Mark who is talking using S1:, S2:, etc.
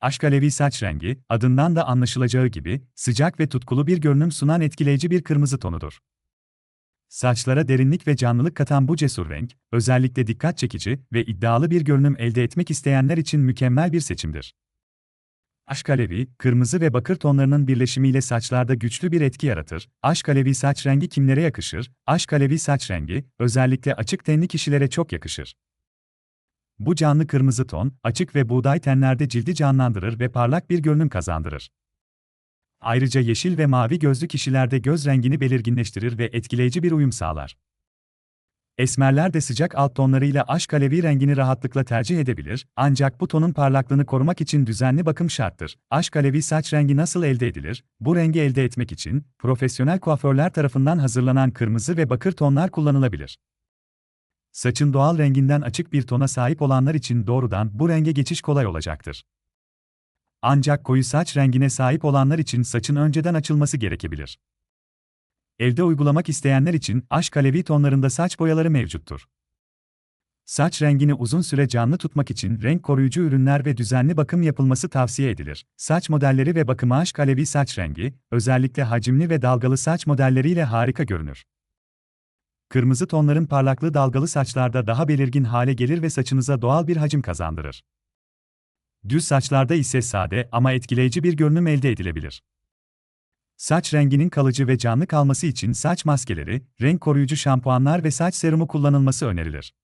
S1: Aşk alevi saç rengi, adından da anlaşılacağı gibi, sıcak ve tutkulu bir görünüm sunan etkileyici bir kırmızı tonudur. Saçlara derinlik ve canlılık katan bu cesur renk, özellikle dikkat çekici ve iddialı bir görünüm elde etmek isteyenler için mükemmel bir seçimdir. Aşk alevi, kırmızı ve bakır tonlarının birleşimiyle saçlarda güçlü bir etki yaratır. Aşk alevi saç rengi kimlere yakışır? Aşk alevi saç rengi, özellikle açık tenli kişilere çok yakışır. Bu canlı kırmızı ton, açık ve buğday tenlerde cildi canlandırır ve parlak bir görünüm kazandırır. Ayrıca yeşil ve mavi gözlü kişilerde göz rengini belirginleştirir ve etkileyici bir uyum sağlar. Esmerler de sıcak alt tonlarıyla aşk alevi rengini rahatlıkla tercih edebilir, ancak bu tonun parlaklığını korumak için düzenli bakım şarttır. Aşk alevi saç rengi nasıl elde edilir? Bu rengi elde etmek için, profesyonel kuaförler tarafından hazırlanan kırmızı ve bakır tonlar kullanılabilir. Saçın doğal renginden açık bir tona sahip olanlar için doğrudan bu renge geçiş kolay olacaktır. Ancak koyu saç rengine sahip olanlar için saçın önceden açılması gerekebilir. Evde uygulamak isteyenler için aşk alevi tonlarında saç boyaları mevcuttur. Saç rengini uzun süre canlı tutmak için renk koruyucu ürünler ve düzenli bakım yapılması tavsiye edilir. Saç modelleri ve bakımı aşk alevi saç rengi, özellikle hacimli ve dalgalı saç modelleriyle harika görünür. Kırmızı tonların parlaklığı dalgalı saçlarda daha belirgin hale gelir ve saçınıza doğal bir hacim kazandırır. Düz saçlarda ise sade ama etkileyici bir görünüm elde edilebilir. Saç renginin kalıcı ve canlı kalması için saç maskeleri, renk koruyucu şampuanlar ve saç serumu kullanılması önerilir.